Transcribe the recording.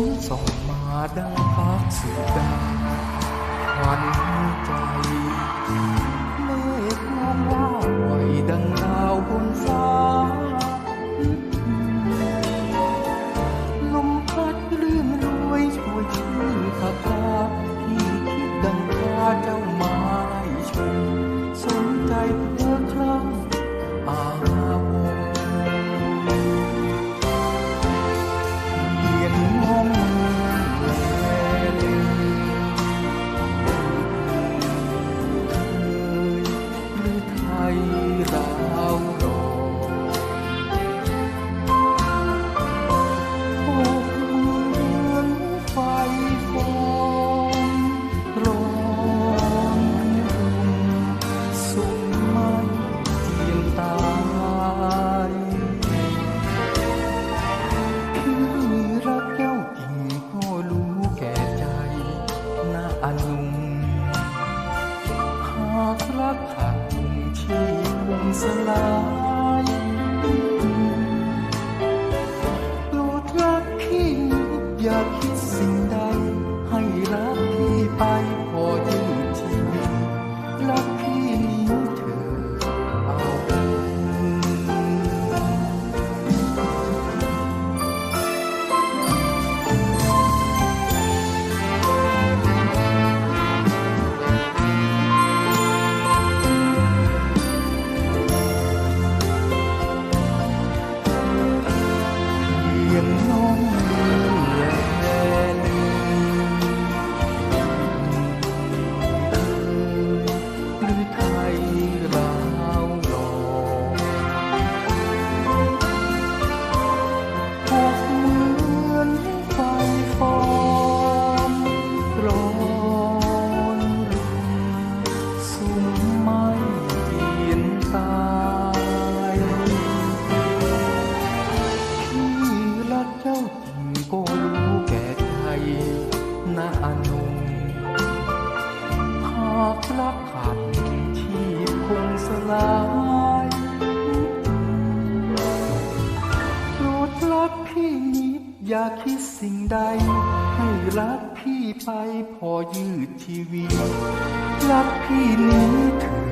งส่องมาดังพักสุดาควันใจ ผ่าน来 ก็รู้แก่ใจนะอนุงหากรักขันที่คงสลายโปรดรักพี่นิดอย่าคิดสิ่งใด ให้รักพี่ไปพอยืดชีวิต รักพี่นี้เถิด